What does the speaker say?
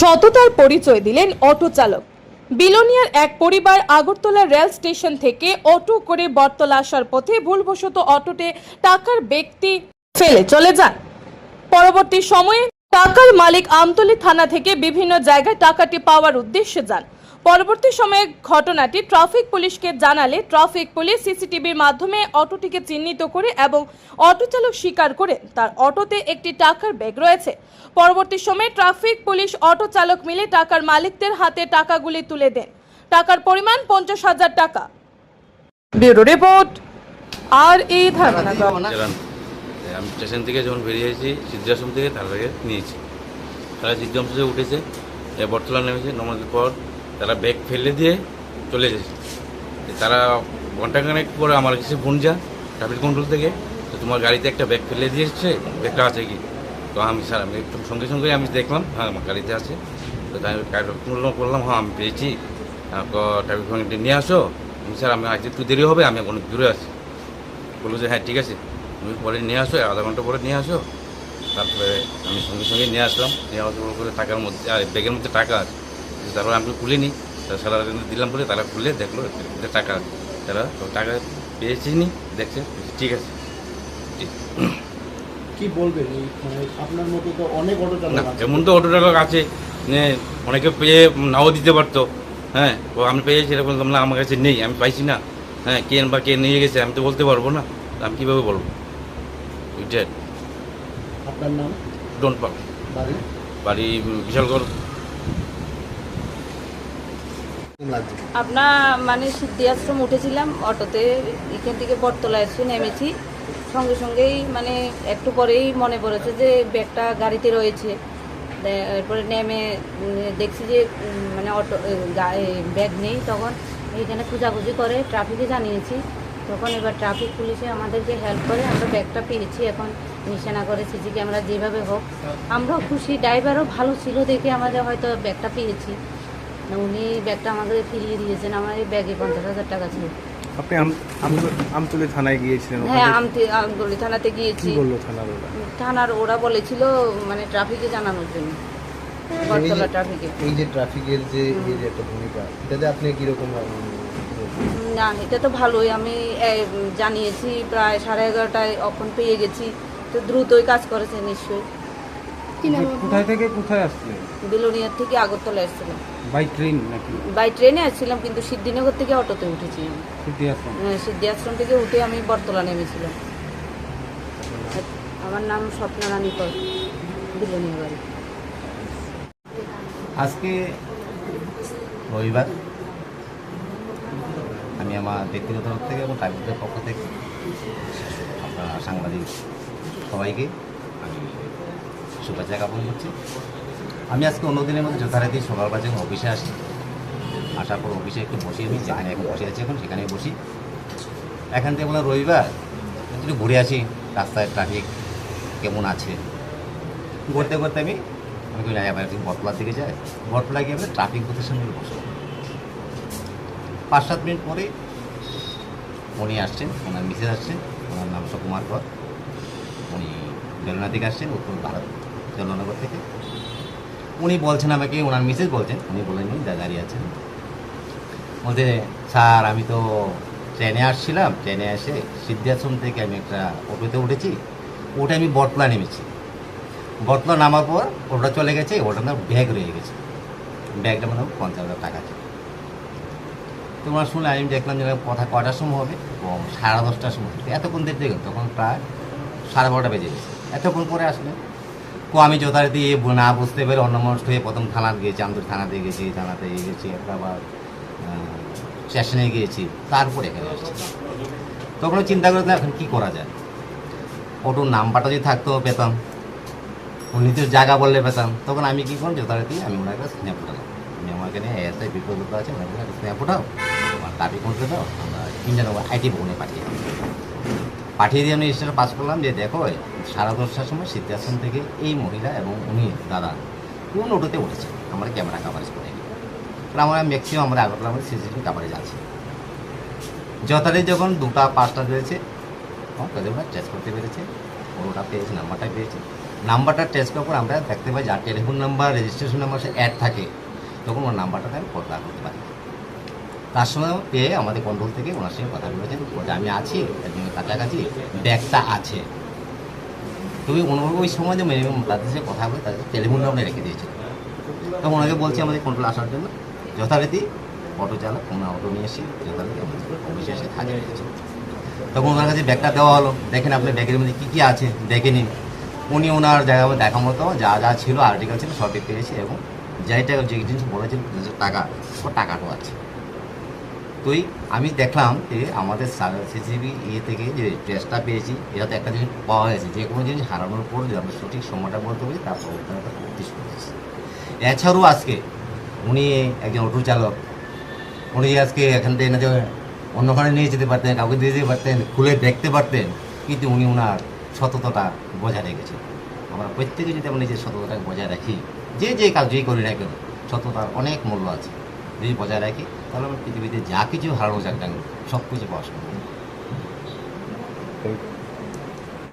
সততার পরিচয় দিলেন অটো চালক। বিলোনিয়ার এক পরিবার আগরতলা রেল স্টেশন থেকে অটো করে বটতলা আসার পথে ভুলবশত অটোতে টাকার ব্যক্তি ফেলে চলে যান। পরবর্তী সময়ে টাকার মালিক আমতলী থানা থেকে বিভিন্ন জায়গায় টাকাটি পাওয়ার উদ্দেশ্যে যান। পরবর্তী সময়ে ঘটনাটি ট্রাফিক পুলিশকে জানালে ট্রাফিক পুলিশ সিসিটিভির মাধ্যমে অটোটিকে চিহ্নিত করে এবং অটো চালক স্বীকার করে তার অটোতে একটি টাকার ব্যাগ রয়েছে। পরবর্তী সময়ে ট্রাফিক পুলিশ অটো চালক মিলে টাকার মালিকদের হাতে টাকাগুলি তুলে দেন। টাকার পরিমাণ পঞ্চাশ হাজার টাকা। ব্যুরো রিপোর্ট আর এই ধারণা। আমি স্টেশন থেকে যখন বেরিয়েছি সিদ্ধাশ্রম থেকে তার আগে নিয়েছি। তারা সিদ্ধাশ্রমে উঠেছে এ বর্তলা নেমেছে নমাজের পর তারা ব্যাগ ফেলে দিয়ে চলে গেছে তারা ঘন্টাখানেক পরে আমার কাছে ফোন যা ট্রাফিক কন্ট্রোল থেকে তো তোমার গাড়িতে একটা ব্যাগ ফেলে দিয়ে এসছে ব্যাগটা আছে কি? তো আমি স্যার আমি একটু সঙ্গে সঙ্গে আমি দেখলাম হ্যাঁ আমার গাড়িতে আছে। তো তাই করলাম হ্যাঁ আমি পেয়েছি। ট্রাফিক পয়েন্টে নিয়ে আসো। আমি, স্যার আমি আজ একটু দেরি হবে আমি অনেক দূরে আছি। বলল যে হ্যাঁ ঠিক আছে তুমি পরে নিয়ে আসো আধা ঘণ্টা পরে নিয়ে আসো। তারপরে আমি সঙ্গে সঙ্গে নিয়ে আসলাম নিয়ে আসার করে টাকার মধ্যে আর ব্যাগের মধ্যে টাকা আছে। তারপরে আমি খুলে নিই তারা সারা দিলাম বলে তারা খুলে দেখল টাকা তারা তো টাকা পেয়েছি নি দেখছে ঠিক আছে। কি বলবেন মানে আপনার মতো তো অনেক অটো চালক এমন তো অটো চালক আছে অনেকে পেয়ে নাও দিতে পারতো। হ্যাঁ ও আমি পেয়েছি এরকম না আমার কাছে নেই আমি পাইছি না। হ্যাঁ কে বা কে নিয়ে গেছে আমি তো বলতে পারব না। আমি কীভাবে বলব? আপনার নাম? ডোন্ট পাক বাড়ি? বাড়ি বিশালগড় কেমন লাগছে আপনার মানে সিদ্ধি আশ্রম উঠেছিলাম, অটোতে এখান থেকে বটতলা এসে নেমেছি। সঙ্গে সঙ্গেই মানে একটু পরেই মনে পড়েছে যে ব্যাগটা গাড়িতে রয়েছে। এরপরে নেমে দেখছি যে মানে অটো ব্যাগ নেই তখন। এইখানে খোঁজাখুঁজি করে, ট্রাফিকে জানিয়েছি। তখন এবার ট্রাফিক পুলিশে আমাদেরকে হেল্প করে, আমরা ব্যাগটা পেয়েছি এখন। নিশানা করে সিসি ক্যামেরা যেভাবে হোক। আমরাও খুশি, ড্রাইভারও ভালো ছিল দেখে আমাদের হয়তো ব্যাগটা পেয়েছি। উনি ব্যাগটা আমাদের ফিরিয়ে দিয়েছেন আমার এই ব্যাগে পঞ্চাশ হাজার টাকা ছিল। আপনি আম- আম- থানায় গিয়েছিলেন? হ্যাঁ আমতলি থানাতে গিয়েছি। বলল থানার ওরা? থানার ওরা বলেছিল মানে ট্রাফিকে জানানোর জন্য। এই যে ট্রাফিকের যে এই যে একটা ভূমিকা এটাতে আপনি কীরকম না এটা তো ভালোই আমি জানিয়েছি প্রায় সাড়ে এগারোটায় অখন পেয়ে গেছি। তো দ্রুতই কাজ করেছে নিশ্চয়ই। কোথায় থেকে কোথায় বিলোনিয়ার থেকে আগরতলা এসেছিলাম। বাই ট্রেন নাকি? বাই ট্রেনে আসছিলাম কিন্তু সিদ্ধিনগর থেকে অটোতে উঠেছি আমি। সিদ্ধি আশ্রম হ্যাঁ, সিদ্ধি আশ্রম থেকে উঠে আমি বটতলা নেমেছিলাম। আমার নাম স্বপ্না রানী কর বিলোনিয়া বাড়ি। আজকে রবিবার। আমি আমার ব্যক্তিগত তরফ থেকে এবং ট্রাইবেলদের পক্ষ থেকে আপনার সাংবাদিক সবাইকে আমি শুভেচ্ছা জ্ঞাপন করছি। আমি আজকে অন্যদিনের মধ্যে যথারীতি সকালবেলা যখন অফিসে আসি। আসার পর অফিসে একটু বসি আমি যেখানে এখন বসে আছি এখন সেখানে বসি। এখান থেকে বললাম, রবিবার, একটু ঘুরে আসি, রাস্তায় ট্রাফিক কেমন আছে? ঘুরতে ঘুরতে আমি আমি কই না একটু বটলার দিকে যাই বটলা গিয়ে আমরা ট্রাফিক বুথের সামনে বসবো পাঁচ সাত মিনিট পরে উনি আসছেন, ওনার মিসেস আসছেন, ওনার নাম সুকুমার কর উনি বেলনা থেকে আসছেন, উত্তর ভারত। জলনগর থেকে। উনি বলছেন আমাকে, ওনার মিসেস বলছেন, উনি বলেন উনি দাঁড়িয়ে আছেন। বলতে স্যার, আমি তো ট্রেনে আসছিলাম, ট্রেনে এসে সিদ্ধাশ্রম থেকে আমি একটা অটোতে উঠেছি। ওটা আমি বটলা নেমেছি। বটলা নামার পর ওটা চলে গেছে, ওটা না ব্যাগ রয়ে গেছে। ব্যাগটা মানে পঞ্চাশ হাজার টাকা ছিল তোমরা শুনলে, আমি দেখলাম যে কথা কটার সময় হবে? সাড়ে দশটার সময়। এতক্ষণ দেখতে গেল, তখন প্রায় সাড়ে বারোটা বেজে গেছে। এতক্ষণ পরে আসলে তো আমি যথারীতি না বুঝতে পেরে অন্যমনস্ক হয়ে প্রথম থানাতে গিয়েছি আমদুর থানাতে গেছি থানাতে গেছি আবার স্টেশনে গিয়েছি, তারপরে এখানে আসছি। তখন চিন্তা করে এখন কী করা যায়? অটোর নাম্বারটা যদি থাকতো পেতাম, উনি জায়গা বললে পেতাম, তখন আমি কী করলাম যথারীতি আমি ওনার কাছে স্ন্যাপ উঠালাম আমি আমার এখানে এসআই বিপদ আছে, ওনার কাছে স্ন্যাপ উঠাও আমার দাবি করতে দাও, আমরা ইন্ডিয়ান আইটি ভবনে পাঠিয়ে পাঠিয়ে দিয়ে আমি স্টেশন পাস করলাম যে দেখো সাড়ে দশটার সময় সিদ্ধাসন থেকে এই মহিলা এবং উনি দাদা কোন অটোতে উঠেছে? আমরা ক্যামেরা কাভারেজ করে আমরা ম্যাক্সিমাম আমরা আগরতলা আমাদের সিসিটিভি কাভারেজ আছে। যথারীতি যখন দুটা, পাঁচটা রয়েছে তাদের ওরা চেস করতে পেরেছে ওটা পেয়েছে নাম্বারটা পেয়েছে। নাম্বারটা টেস্ট করার পর আমরা দেখতে পাই, যার টেলিফোন নাম্বার রেজিস্ট্রেশন নাম্বার সে অ্যাড থাকে, তখন ওর নাম্বারটাকে আমি প্রত্যাহার করতে পারি। তার সময় পেয়ে আমাদের কন্ট্রোল থেকে ওনার সঙ্গে কথা বলেছেন। যে আমি আছি, একজনের কাছাকাছি, ব্যাগটা আছে। তুমি ওনার ওই সময় যে মিনিমাম তাদের সাথে কথা বলে তাদের টেলিফোন নাম্বার রেখে দিয়েছিল তখন ওনাকে বলছি আমাদের কন্ট্রোল আসার জন্য, যথারীতি অটো চালক ওনার অটো নিয়ে এসে যথারীতি আমাদের অফিসে এসে হাজির হয়েছে। তখন ওনার কাছে ব্যাগটা দেওয়া হলো। দেখেন আপনার ব্যাগের মধ্যে কী কী আছে, দেখে নিন। উনি ওনার জায়গা দেখা মতো যা যা ছিল আর্টিকেল ছিল, সবই পেয়েছে এবং যেটা যে জিনিস বলেছিল টাকা ও টাকাটাও আছে। তুই, আমি দেখলাম যে আমাদের সিসিবি ইয়ে থেকে যে ড্রেসটা পেয়েছি এটা তো একটা জিনিস পাওয়া গেছে, যে কোনো জিনিস হারানোর পর যে আমরা সঠিক সময়টা বলতে পারি তারপর ওখানে করতে শুরু করেছি এছাড়াও আজকে উনি একজন অটো চালক, উনি আজকে এখান থেকে না অন্যখানে নিয়ে যেতে পারতেন, কাউকে দিয়ে যেতে পারতেন, খুলে দেখতে পারতেন, কিন্তু উনি ওনার সততাটা বজায় রেখেছেন আমরা প্রত্যেকে যদি আমরা নিজের সততাটাকে বজায় রাখি, যে যে কাজই করি না কেন, সততার অনেক মূল্য আছে। যদি বজায় রাখি তাহলে আমার পৃথিবীতে যা কিছু হারানো যাক সব কিছু পাওয়া সম্ভব.